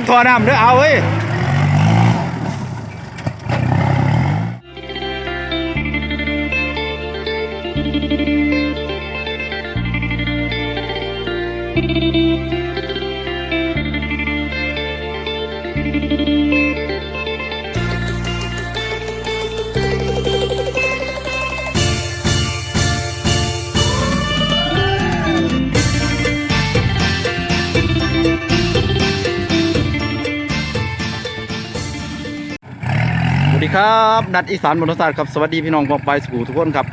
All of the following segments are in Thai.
งทอน้ำเด้อเอาเว้ย วัสดีครับนัดอีสานบนศาสตร์ครับสวัสดีพี่น้องกองไปสู่ทุกคนครับ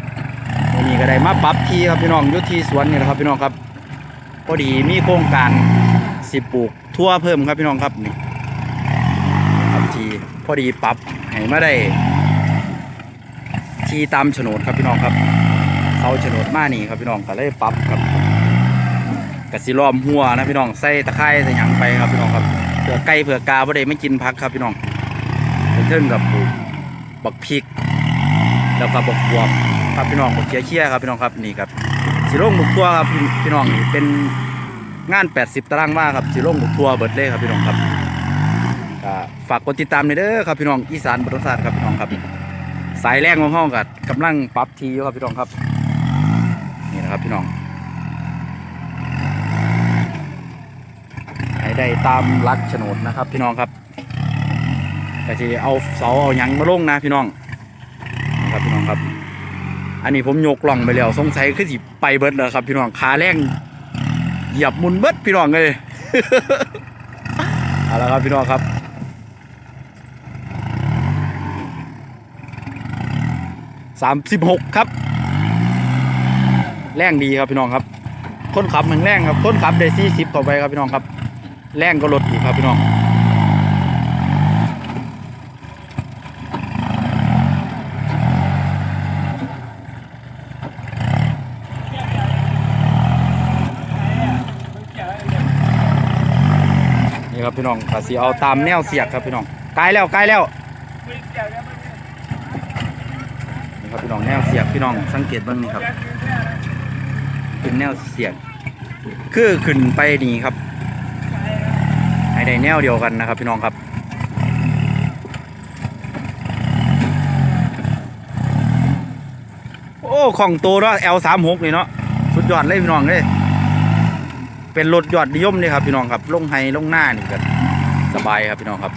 วันนี้ก็ได้มาปรับทีครับพี่น้องยุทธีสวนนี่นะครับพี่น้องครับพอดีมีโครงการสิปลูกทั่วเพิ่มครับพี่น้องครับนี่ครับทีพอดีปรับให้มาได้ ทีตามโฉนดครับพี่น้องครับเขาโฉนดมานี่ครับพี่น้องก็เลยปรับครับกสิล้อมหัวนะพี่น้องใส่ตะไคร้ใส่หยังไปครับพี่น้องครับเผื่อไก่เผื่อกาบ่ได้ไม่กินพักครับพี่น้อง เทิงกับปลูกบักพริก แล้วก็บักบวบครับพี่น้องบักเคียเคียครับพี่น้องครับนี่ครับสิโร่งบุกทัวครับพี่น้องนี่เป็นงาน 80 ตารางวาครับสิโร่งบุกทัวเบิดเลยครับพี่น้องครับฝากกดติดตามหน่อยเด้อครับพี่น้องอีสานบรรศาสตร์ครับพี่น้องครับ สายแรงของห้องกับกำลังปรับทีอยู่ครับพี่น้องครับนี่นะครับพี่น้องให้ได้ตามรักโฉนดนะครับพี่น้องครับ แต่ที่เอาเสาเอาหยังมาลงนะพี่น้องครับพี่น้องครับ อันนี้ผมยกล่องไปแล้วสงสัยคือสิไปเบิดแล้วครับ พี่น้องขาแรงเหยียบมุนเบิดพี่น้องเลยเอาละครับพี่น้องครับสามสิบหกครับ แรงดีครับพี่น้องครับคนขับมันแรงครับคนขับได้สี่สิบต่อไปครับพี่น้องครับ แรงก็ลดอีกครับพี่น้อง พี่น้องกสีเอาตามแนวเสียกครับพี่น้องใกล้แล้วใกล้แล้วนี่ครับพี่น้องแนวเสียกพี่น้องสังเกตบ้างนี่ครับเป็นแนวเสียกคือขึ้นไปนี่ครับให้ได้แนวเดียวกันนะครับ พี่น้องครับโอ้ของโตเนาะ L สามหกนี่เนาะสุดยอดเลยพี่น้องเลย เป็นรถยอดนิยมเลยครับพี่น้องครับลงไฮลงหน้านี่ก็สบายครับพี่น้องครับ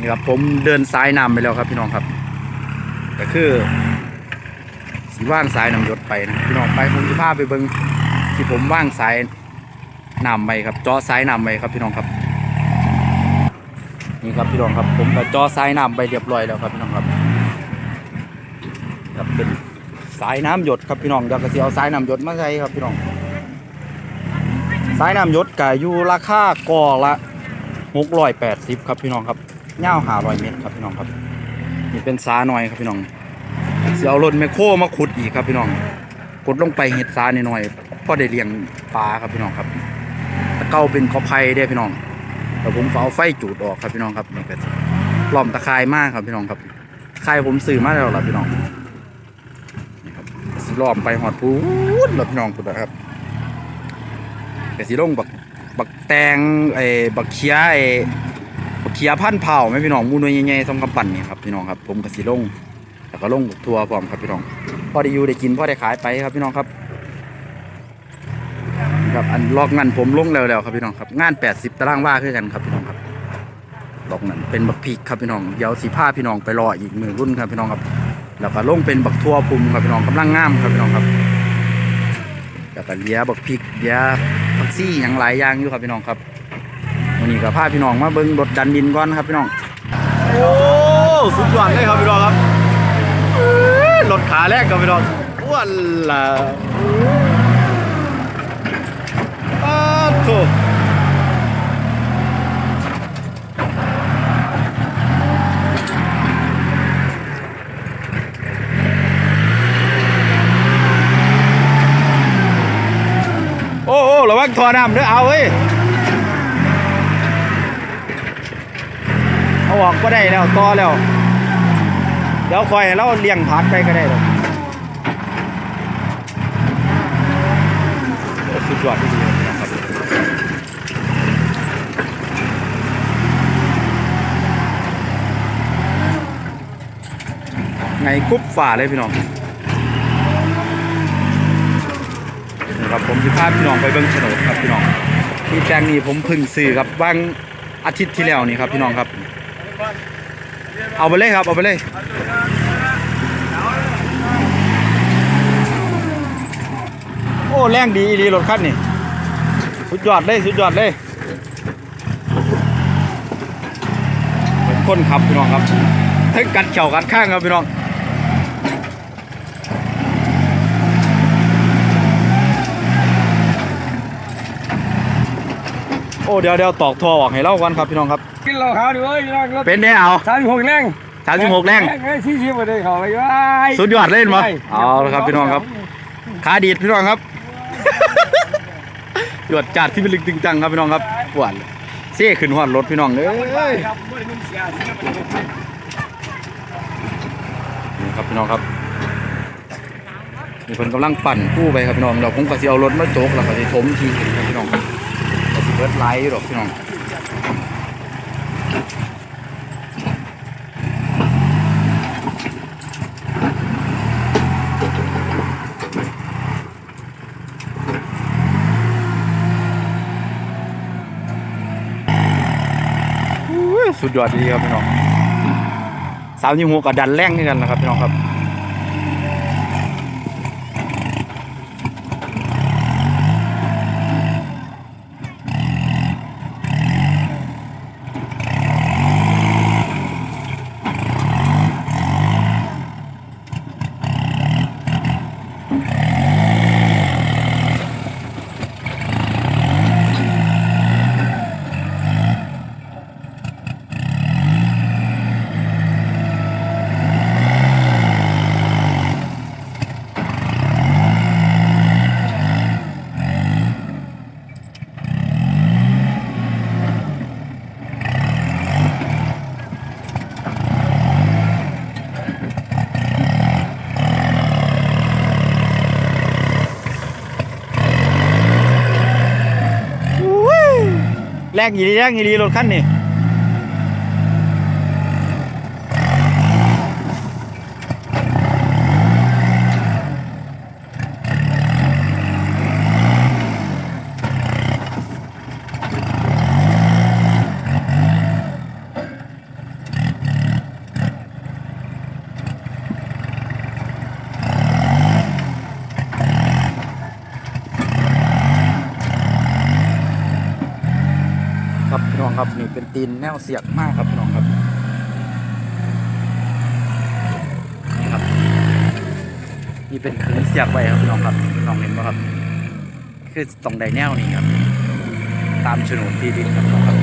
นี่ครับผมเดินสายนำไปแล้วครับพี่น้องครับก็คือสีว่างสายนำยศไปนะพี่น้องไปผมจะพาไปเบิ้งที่ผมว่างสายนำไปครับจอสายนำไปครับพี่น้องครับนี่ครับพี่น้องครับผมก็จอสายนำไปเรียบร้อยแล้วครับพี่น้องครับครับเป็น สายน้ำหยดครับพี่น้องเดี๋ยวก็จะเอาสายน้ำหยดมาใช้ครับพี่น้อง สายน้ำหยดก็อยู่ราคาก่อละหกร้อยแปดสิบครับพี่น้องครับยาหาร้อยเมตรครับพี่น้องครับนี่เป็นสาหน่อยครับพี่น้องเสียเอารถแมคโครมาขุดอีกครับพี่น้องกดลงไปเห็ดสาหน่อยๆพอได้เลี้ยงปลาครับพี่น้องครับตะเก้าเป็นขอไผ่ได้พี่น้องแต่ผมเอาไฟจูดออกครับพี่น้องครับนี่ก็ปล้อมตะไคร่มากครับพี่น้องครับไข่ผมซื้อมาแล้วล่ะพี่น้อง ล้อมไปหอดพูดแล้วพี่น้องคุณนะครับแต่สิลงบักบักแตงไอ้บักเคียไอ้บักเขียพันเผาไหมพี่น้องมูนวยใหญ่ๆทำกำปั่นนี่ครับพี่น้องครับผมกสิลงแล้วก็ลงทัวร์พร้อมครับพี่น้องพอได้อยู่ได้กินพอได้ขายไปครับพี่น้องครับครับอันลอกงานผมลงแล้วแล้วครับพี่น้องครับงาน 80 ตารางว่าคือกันครับพี่น้องครับลอกนั้นเป็นบักพริกครับพี่น้องเดี๋ยวสีผ้าพี่น้องไปรออีกมือรุ่นครับพี่น้องครับ แล้วก็ลงเป็นบักทั่วพุมครับพี่น้องกำลังงามครับพี่น้องครับแล้วก็เลี้ยบักพริกเลี้ยผักซี่อย่างหลายอย่างอยู่ครับพี่น้องครับวันนี้ก็พาพี่น้องมาเบิ้งรถดันดินก่อนครับพี่น้องโอ้สุดยอดเลยครับพี่น้องครับรถขาแรกครับพี่น้องอ้วนละอ้าวโถ งทอน้ำเด้อเอาเว้ยเอาออกก็ได้แล้วต่อแล้ว เดี๋ยวคอยเราเลี้ยงผักไปก็ได้เลยสุดยอดที่สุกุ๊บฝ่าเลยพี่น้อง ผมจะพาพี่น้องไปเบิ่งโฉนดครับพี่น้องที่แปลงนี้ผมพึ่งซื้อครับว่างอาทิตย์ที่แล้วนี่ครับพี่น้องครับ เอาไปเลยครับเอาไปเลยโอ้แรงดีอีดีรถคันนี่สุดยอดเลยสุดยอดเลยเป็นคนขับพี่น้องครับทั้งกัดเข่ากัดข้างครับพี่น้อง โอ้เดี๋ยวเดี๋ยวตอกท่อออกให้เล่ากันครับพี่น้องครับ กินเหล้าขาวดิเว้ยนั่งรถเป็นได้เอาสามสิบหกแรงสามสิบหกแรงไอ้สี่สิบมาเลยเขาไปว้ายสุดยอดเลยเห็นบ่เอาละครับพี่น้องครับขาดีดพี่น้องครับหยดจัดที่เป็นลึกตึงจังครับพี่น้องครับปวดเซ่ขึ้นหอดรถพี่น้องเด้ยครับบ่ได้เงินเสียเสียไปเลยนี่ครับพี่น้องครับมีคนกำลังปั่นกู้ไปครับพี่น้องเราคงก็สิเอารถมาโจกแล้วก็สิถมทีครับพี่น้องครับก็สิ เบิดไลท์หรอกพี่น้องสุดยอดดีครับพี่น้องสาวยิงหัวกับดันแรงนี่กันนะครับพี่น้องครับ แรงอีดีแรงอีดีรถคันนี่ ครับนี่เป็นตีนแนวเสียกมากครับพี่น้องครับนี่ครับนี่เป็นคือเสียกไว้ครับพี่น้องครับพี่น้องเห็นไหมครับ คือตรงใดแนวนี้ครับ ตามโฉนดที่ดินครับพี่น้องครับ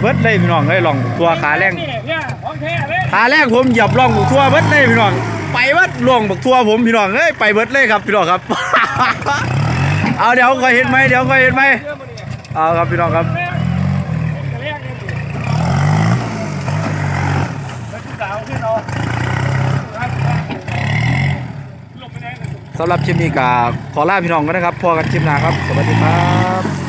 เบิดเลยพี่น้องเอ้ยลองตัวขาแรงของแท้เลยขาแรกผมหยียบร่องบุกทั่วเบิดเลยพี่น้องไปเบิดร่องบุกทั่วผมพี่น้องเอ้ยไปเบิดเลยครับพี่น้องครับ เอาเดี๋ยวก็เห็นไหมเดี๋ยวก็เห็นไหมเอาครับพี่น้องครับสำหรับชิมนี้กาขอลาพี่น้องกันนะครับพอกันชิมหนาครับ สวัสดีครับ